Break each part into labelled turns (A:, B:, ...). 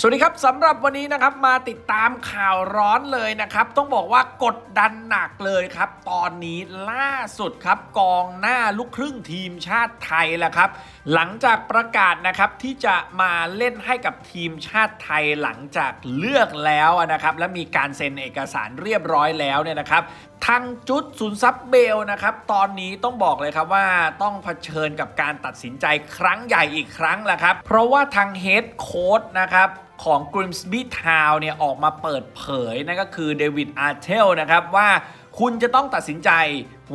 A: สวัสดีครับสำหรับวันนี้นะครับมาติดตามข่าวร้อนเลยนะครับ ต้องบอกว่ากดดันหนักเลยครับ ตอนนี้ล่าสุดครับกองหน้าลูกครึ่งทีมชาติไทยแหละครับ หลังจากประกาศนะครับที่จะมาเล่นให้กับทีมชาติไทยหลังจากเลือกแล้วนะครับและมีการเซ็นเอกสารเรียบร้อยแล้วเนี่ยนะครับทางจุดศูนย์ซับเบลนะครับตอนนี้ต้องบอกเลยครับว่าต้องเผชิญกับการตัดสินใจครั้งใหญ่อีกครั้งแหละครับ เพราะว่าทางเฮดโค้ดนะครับ ของ Grimsby Town เนี่ยออกมาเปิดเผยนั่นก็คือเดวิดอาร์เทลนะครับว่า คุณจะต้องตัดสินใจ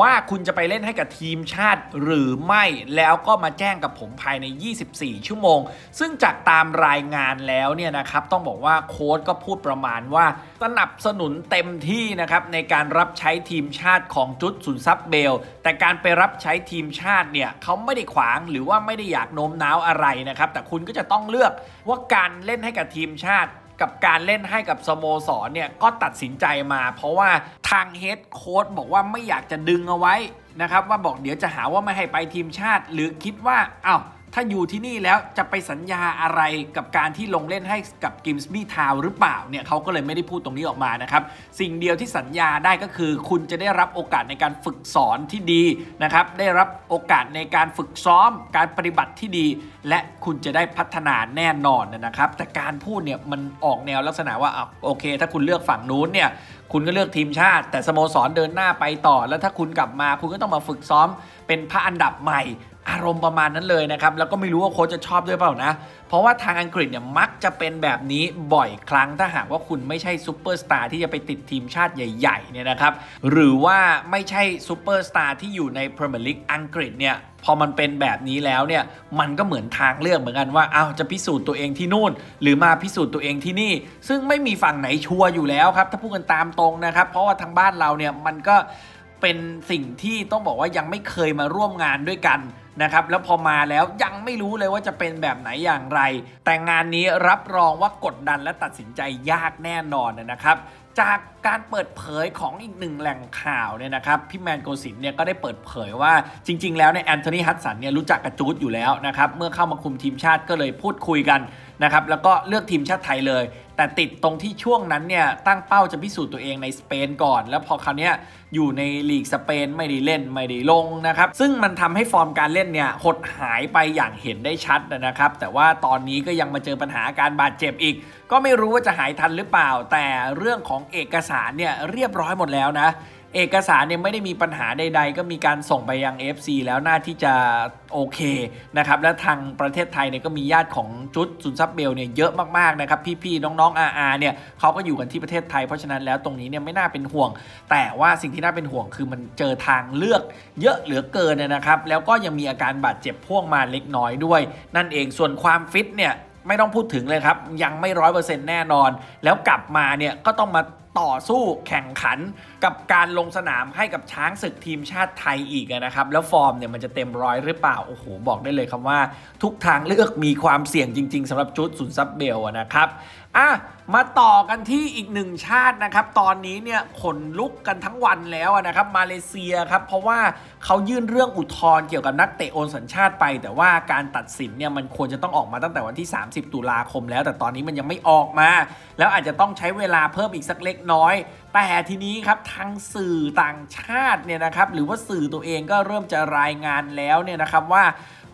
A: ว่าคุณจะไปเล่นให้กับทีมชาติหรือไม่แล้วก็มาแจ้งกับผมภายใน 24 ชั่วโมง ซึ่งจากตามรายงานแล้วเนี่ยนะครับต้องบอกว่าโค้ดก็พูดประมาณว่าสนับสนุนเต็มที่นะครับในการรับใช้ทีมชาติของจุดศูนย์ซับเบล แต่การไปรับใช้ทีมชาติเนี่ยเขาไม่ได้ขวางหรือว่าไม่ได้อยากโน้มน้าวอะไรนะครับแต่คุณก็จะต้องเลือกว่าการเล่นให้กับทีมชาติ กับการเล่นให้กับสโมสรเนี่ยก็ตัดสินใจมา เพราะว่าทางเฮดโค้ดบอกว่าไม่อยากจะดึงเอาไว้นะครับว่าบอกเดี๋ยวจะหาว่าไม่ให้ไปทีมชาติ หรือคิดว่าอ้าว ถ้าอยู่ที่นี่แล้วจะไปสัญญาอะไรกับการที่ลงเล่นให้กับกิมส์บี้ทาวหรือเปล่าเนี่ยเขาก็เลยไม่ได้พูดตรงนี้ออกมานะครับ สิ่งเดียวที่สัญญาได้ก็คือ คุณจะได้รับโอกาสในการฝึกสอนที่ดีนะครับได้รับโอกาสในการฝึกซ้อม การปฏิบัติที่ดี และคุณจะได้พัฒนาแน่นอนนะครับ แต่การพูดเนี่ยมันออกแนวลักษณะว่าอะโอเค ถ้าคุณเลือกฝั่งนู้นเนี่ยคุณก็เลือกทีมชาติ แต่สโมสรเดินหน้าไปต่อ แล้วถ้าคุณกลับมาคุณก็ต้องมาฝึกซ้อมเป็นพระอันดับใหม่ อารมณ์ประมาณนั้นเลยนะครับ แล้วก็ไม่รู้ว่าโค้ชจะชอบด้วยเปล่านะ เพราะว่าทางอังกฤษเนี่ยมักจะเป็นแบบนี้บ่อยครั้งถ้าหากว่าคุณไม่ใช่ซูเปอร์สตาร์ที่จะไปติดทีมชาติใหญ่ๆเนี่ยนะครับ หรือว่าไม่ใช่ซูเปอร์สตาร์ที่อยู่ในพรีเมียร์ลีกอังกฤษเนี่ยพอมันเป็นแบบนี้แล้วเนี่ยมันก็เหมือนทางเลือกเหมือนกันว่าเอาจะพิสูจน์ตัวเองที่นู่น หรือมาพิสูจน์ตัวเองที่นี่ ซึ่งไม่มีฝั่งไหนชัวร์อยู่แล้วครับถ้าพูดกันตามตรงนะครับ เพราะว่าทางบ้านเราเนี่ยมันก็เป็นสิ่งที่ต้องบอกว่ายังไม่เคยมาร่วมงานด้วยกัน นะครับแล้วพอมาแล้วยังไม่รู้เลยว่าจะเป็นแบบไหนอย่างไร แต่งานนี้รับรองว่ากดดันและตัดสินใจยากแน่นอนนะครับจากการเปิดเผยของอีกหนึ่งแหล่งข่าวเนี่ยนะครับพี่แมนโกสินเนี่ยก็ได้เปิดเผยว่าจริง ๆ แล้วเนี่ยแอนโทนีฮัตสันเนี่ยรู้จักกับจูดอยู่แล้วนะครับเมื่อเข้ามาคุมทีมชาติก็เลยพูดคุยกัน นะครับแล้วก็เลือกทีมชาติไทยเลย แต่ติดตรงที่ช่วงนั้นเนี่ยตั้งเป้าจะพิสูจน์ตัวเองในสเปนก่อน แล้วพอคราวเนี้ยอยู่ในลีกสเปนไม่ได้เล่นไม่ได้ลงนะครับซึ่งมันทำให้ฟอร์มการเล่นเนี่ยหดหายไปอย่างเห็นได้ชัดนะครับ แต่ว่าตอนนี้ก็ยังมาเจอปัญหาการบาดเจ็บอีก ก็ไม่รู้ว่าจะหายทันหรือเปล่า แต่เรื่องของเอกสารเนี่ยเรียบร้อยหมดแล้วนะ เอกสารเนี่ยไม่ได้มีปัญหาใด ๆ ก็มีการส่งไปยัง FC แล้วน่าที่จะโอเคนะครับและทางประเทศไทยเนี่ยก็มีญาติของจุดซุนซับเบลเนี่ยเยอะมากๆนะครับพี่ๆน้องๆอาอาเนี่ยเขาก็อยู่กันที่ประเทศไทยเพราะฉะนั้นแล้วตรงนี้เนี่ยไม่น่าเป็นห่วง แต่ว่าสิ่งที่น่าเป็นห่วงคือมันเจอทางเลือกเยอะเหลือเกินนะครับแล้วก็ยังมีอาการบาดเจ็บพ่วงมาเล็กน้อยด้วย นั่นเองส่วนความฟิตเนี่ยไม่ต้องพูดถึงเลยครับ ยังไม่ร้อยเปอร์เซ็นต์แน่นอน แล้วกลับมาเนี่ยก็ต้องมา ต่อสู้แข่งขันกับการลงสนามให้กับช้างศึกทีมชาติไทยอีกนะครับ แล้วฟอร์มเนี่ยมันจะเต็มร้อยหรือเปล่า โอ้โห บอกได้เลยครับว่า ทุกทางเลือกมีความเสี่ยงจริง ๆสำหรับจุดศูนย์ซับเบลนะครับอะมาต่อกันที่อีกหนึ่งชาตินะครับ ตอนนี้เนี่ยขนลุกกันทั้งวันแล้วนะครับมาเลเซียครับ เพราะว่าเขายื่นเรื่องอุทธรณ์เกี่ยวกับนักเตะโอนสัญชาติไป แต่ว่าการตัดสินเนี่ยมันควรจะต้องออกมาตั้งแต่วันที่ 30 ตุลาคมแล้ว แต่ตอนนี้มันยังไม่ออกมา แล้วอาจจะต้องใช้เวลาเพิ่มอีกสักเล็กน้อย แต่ทีนี้ครับทางสื่อต่างชาติเนี่ยนะครับหรือว่าสื่อตัวเองก็เริ่มจะรายงานแล้วเนี่ยนะครับว่า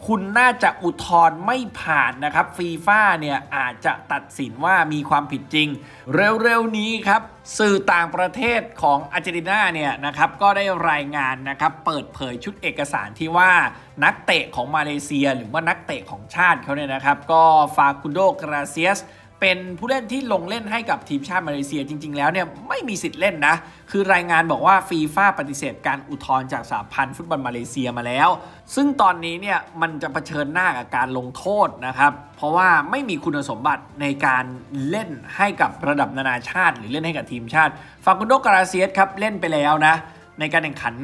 A: คุณน่าจะอุทธรณ์ไม่ผ่านนะครับฟีฟ่าเนี่ยอาจจะตัดสินว่ามีความผิดจริง เร็วๆนี้ครับสื่อต่างประเทศของอาร์เจนตินาเนี่ยนะครับก็ได้รายงานนะครับเปิดเผยชุดเอกสารที่ว่านักเตะของมาเลเซีย หรือว่านักเตะของชาติเขาเนี่ยนะครับก็ฟาคุโดกราเซียส เป็นผู้เล่นที่ลงเล่นให้กับทีมชาติมาเลเซียจริง ๆ แล้วเนี่ยไม่มีสิทธิ์เล่นนะ คือรายงานบอกว่าฟีฟ่าปฏิเสธการอุทธรณ์จากสหพันธ์ฟุตบอลมาเลเซียมาแล้ว ซึ่งตอนนี้เนี่ยมันจะเผชิญหน้ากับการลงโทษนะครับ เพราะว่าไม่มีคุณสมบัติในการเล่นให้กับระดับนานาชาติ หรือเล่นให้กับทีมชาติฟากุนโดกราเซียสครับเล่นไปแล้วนะในการแข่งขัน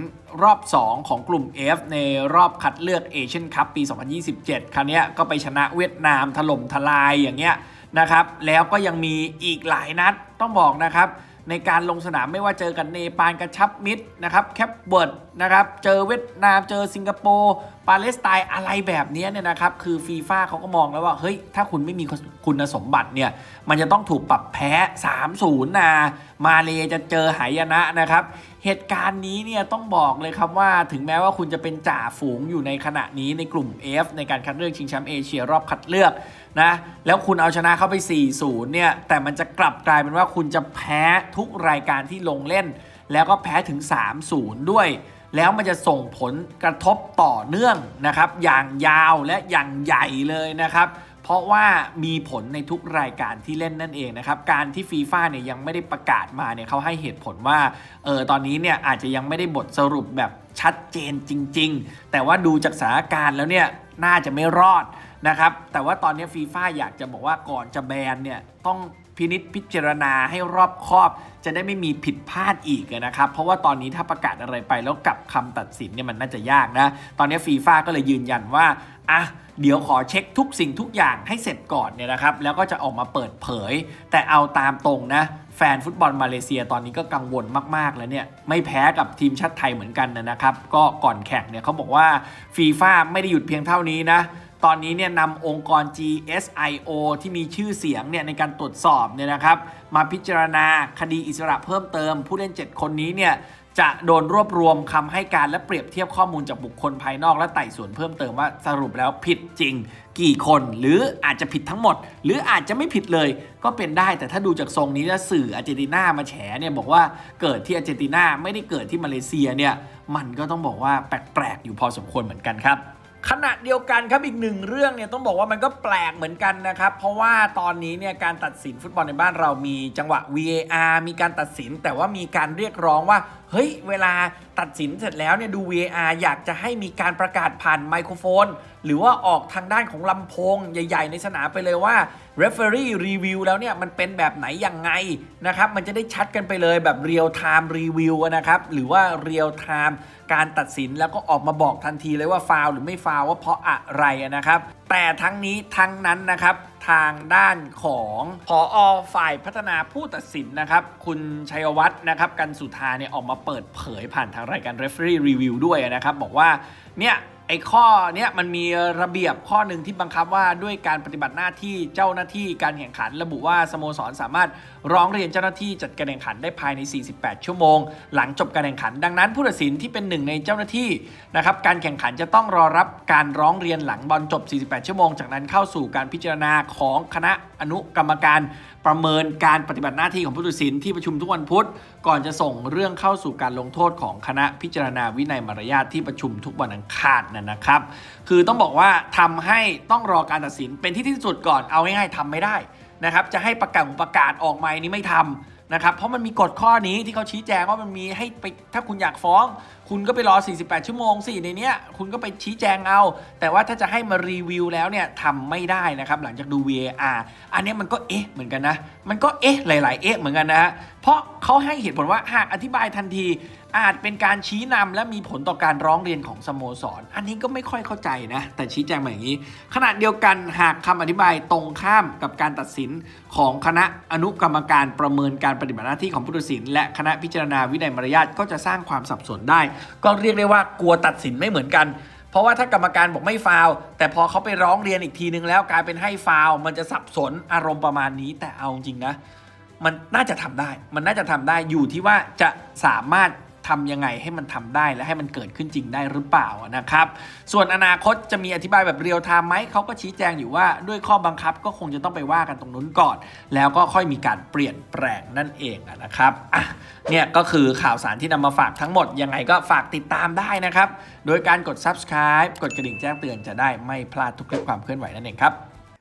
A: รอบ 2 ของกลุ่ม F ในรอบคัดเลือกเอเชียนคัพปี 2027 ครั้งนี้ยก็ไปชนะเวียดนามถล่มทลายอย่างเงี้ย นะครับ แล้วก็ยังมีอีกหลายนัดต้องบอกนะครับ ในการลงสนามไม่ว่าเจอกันเนปาลกระชับมิตรนะครับแคปเวิร์ด นะครับ เจอเวียดนาม เจอสิงคโปร์ ปาเลสไตน์อะไรแบบนี้เนี่ยนะครับ คือฟีฟ่าเขาก็มองแล้วว่า เฮ้ย ถ้าคุณไม่มีคุณสมบัติเนี่ย มันจะต้องถูกปรับแพ้ 3-0นะมาเลจะเจอหายนะนะครับ เหตุการณ์นี้เนี่ยต้องบอกเลยครับว่าถึงแม้ว่าคุณจะเป็นจ่าฝูงอยู่ในขณะนี้ในกลุ่ม F ในการคัดเลือกชิงแชมป์เอเชียรอบคัดเลือกนะ แล้วคุณเอาชนะเข้าไป 4-0 เนี่ย แต่มันจะกลับกลายเป็นว่าคุณจะแพ้ทุกรายการที่ลงเล่น แล้วก็แพ้ถึง 3-0 ด้วย แล้วมันจะส่งผลกระทบต่อเนื่องนะครับ อย่างยาวและอย่างใหญ่เลยนะครับ เพราะว่ามีผลในทุกรายการที่เล่นนั่นเองนะครับ การที่ฟีฟ่าเนี่ยยังไม่ได้ประกาศมาเนี่ยเขาให้เหตุผลว่าเออตอนนี้เนี่ยอาจจะยังไม่ได้บทสรุปแบบชัดเจนจริง ๆ แต่ว่าดูจากสถานการณ์แล้วเนี่ยน่าจะไม่รอดนะครับ แต่ว่าตอนนี้ฟีฟ่าอยากจะบอกว่าก่อนจะแบนเนี่ยต้อง พินิษพิจารณาให้รอบคอบ จะได้ไม่มีผิดพลาดอีกนะครับ เพราะว่าตอนนี้ถ้าประกาศอะไรไปแล้วกลับคำตัดสินเนี่ยมันน่าจะยากนะ ตอนนี้ฟีฟ่าก็เลยยืนยันว่าอะเดี๋ยวขอเช็คทุกสิ่งทุกอย่างให้เสร็จก่อนเนี่ยนะครับ แล้วก็จะออกมาเปิดเผย แต่เอาตามตรงนะแฟนฟุตบอลมาเลเซียตอนนี้ก็กังวลมาก ๆ แล้วเนี่ย ไม่แพ้กับทีมชาติไทยเหมือนกันนะครับ ก็ก่อนแข่งเนี่ยเขาบอกว่าฟีฟ่าไม่ได้หยุดเพียงเท่านี้นะ ตอนนี้เนี่ยนำองค์กร GSIO ที่มีชื่อเสียงเนี่ยในการตรวจสอบเนี่ยนะครับมาพิจารณาคดีอิสระเพิ่มเติม ผู้เล่น 7 คนนี้เนี่ยจะโดนรวบรวมคำให้การและเปรียบเทียบข้อมูลจากบุคคลภายนอกและไต่สวนเพิ่มเติมว่าสรุปแล้วผิดจริง กี่คนหรืออาจจะผิดทั้งหมด หรืออาจจะไม่ผิดเลย ก็เป็นได้แต่ถ้าดูจากทรงนี้แล้วสื่ออาร์เจนตินามาแฉเนี่ยบอกว่าเกิดที่อาร์เจนตินาไม่ได้เกิดที่มาเลเซียเนี่ยมันก็ต้องบอกว่าแปลกๆอยู่พอสมควรเหมือนกันครับ ขณะเดียวกันครับอีกหนึ่งเรื่องเนี่ยต้องบอกว่ามันก็แปลกเหมือนกันนะครับ เพราะว่าตอนนี้เนี่ยการตัดสินฟุตบอลในบ้านเรามีจังหวะ VAR มีการตัดสินแต่ว่ามีการเรียกร้องว่าเฮ้ยเวลาตัดสินเสร็จแล้วเนี่ยดู VAR อยากจะให้มีการประกาศผ่านไมโครโฟน หรือว่าออกทางด้านของลำโพงใหญ่ ๆ ในสนามไปเลยว่า referee review แล้วเนี่ยมันเป็นแบบไหนยังไงนะครับมันจะได้ชัดกันไปเลยแบบ real time review นะครับหรือว่า real time การตัดสินแล้วก็ออกมาบอกทันทีเลยว่าฟาวหรือไม่ฟาวว่าเพราะอะไรนะครับแต่ทั้งนี้ทั้งนั้นนะครับทางด้านของผออฝ่ายพัฒนาผู้ตัดสินนะครับ คุณชัยวัฒน์นะครับกันสุธาเนี่ยออกมาเปิดเผยผ่านทางรายการ Referee Review ด้วยนะครับ บอกว่าเนี่ย ไอ้ข้อเนี้ยมันมีระเบียบข้อหนึ่งที่บังคับว่าด้วยการปฏิบัติหน้าที่เจ้าหน้าที่การแข่งขัน ระบุว่าสโมสรสามารถร้องเรียนเจ้าหน้าที่จัดการแข่งขันได้ภายใน 48 ชั่วโมง หลังจบการแข่งขัน ดังนั้นผู้ตัดสินที่เป็นหนึ่งในเจ้าหน้าที่นะครับการแข่งขันจะต้องรอรับการร้องเรียนหลังบอลจบ 48 ชั่วโมง จากนั้นเข้าสู่การพิจารณาของคณะอนุกรรมการประเมินการปฏิบัติหน้าที่ของผู้ตัดสินที่ประชุมทุกวันพุธ ก่อนจะส่งเรื่องเข้าสู่การลงโทษของคณะพิจารณาวินัยมารยาทที่ประชุมทุกวันอังคารนั่นนะครับ คือต้องบอกว่าทำให้ต้องรอการตัดสินเป็นที่ที่สุดก่อนเอาง่ายๆทำไม่ได้นะครับจะให้ประกาศประกาศออกมานี้ไม่ทำนะครับเพราะมันมีกฎข้อนี้ที่เขาชี้แจงว่ามันมีให้ไปถ้าคุณอยากฟ้อง คุณก็ไปรอ 48 ชั่วโมงสิในเนี้ยคุณก็ไปชี้แจงเอา แต่ว่าถ้าจะให้มารีวิวแล้วเนี่ยทำไม่ได้นะครับหลังจากดู VAR อันนี้มันก็เอ๊ะเหมือนกันนะ มันก็เอ๊ะหลาย ๆ เอ๊ะเหมือนกันนะฮะเพราะเขาให้เหตุผลว่าหากอธิบายทันที อาจเป็นการชี้นำและมีผลต่อการร้องเรียนของสโมสรอันนี้ก็ไม่ค่อยเข้าใจนะ แต่ชี้แจงมาอย่างนี้ ขณะเดียวกันหากคำอธิบายตรงข้ามกับการตัดสินของคณะอนุกรรมการประเมินการปฏิบัติหน้าที่ของผู้ตัดสิน และคณะพิจารณาวินัยมารยาทก็จะสร้างความสับสนได้ก็เรียกได้ว่ากลัวตัดสินไม่เหมือนกัน เพราะว่าถ้ากรรมการบอกไม่ฟาวแต่พอเขาไปร้องเรียนอีกทีนึงแล้วกลายเป็นให้ฟาวมันจะสับสนอารมณ์ประมาณนี้แต่เอาจริงนะ มันน่าจะทำได้ มันน่าจะทำได้อยู่ที่ว่าจะสามารถ ทำยังไงให้มันทำได้และให้มันเกิดขึ้นจริงได้หรือเปล่านะครับ ส่วนอนาคตจะมีอธิบายแบบเรียลไทม์ไหมเขาก็ชี้แจงอยู่ว่าด้วยข้อบังคับก็คงจะต้องไปว่ากันตรงนู้นก่อน แล้วก็ค่อยมีการเปลี่ยนแปลงนั่นเองนะครับอะเนี่ยก็คือข่าวสารที่นำมาฝากทั้งหมด ยังไงก็ฝากติดตามได้นะครับ โดยการกด subscribe กดกระดิ่งแจ้งเตือนจะได้ไม่พลาดทุกคลิปความเคลื่อนไหวนั่นเองครับ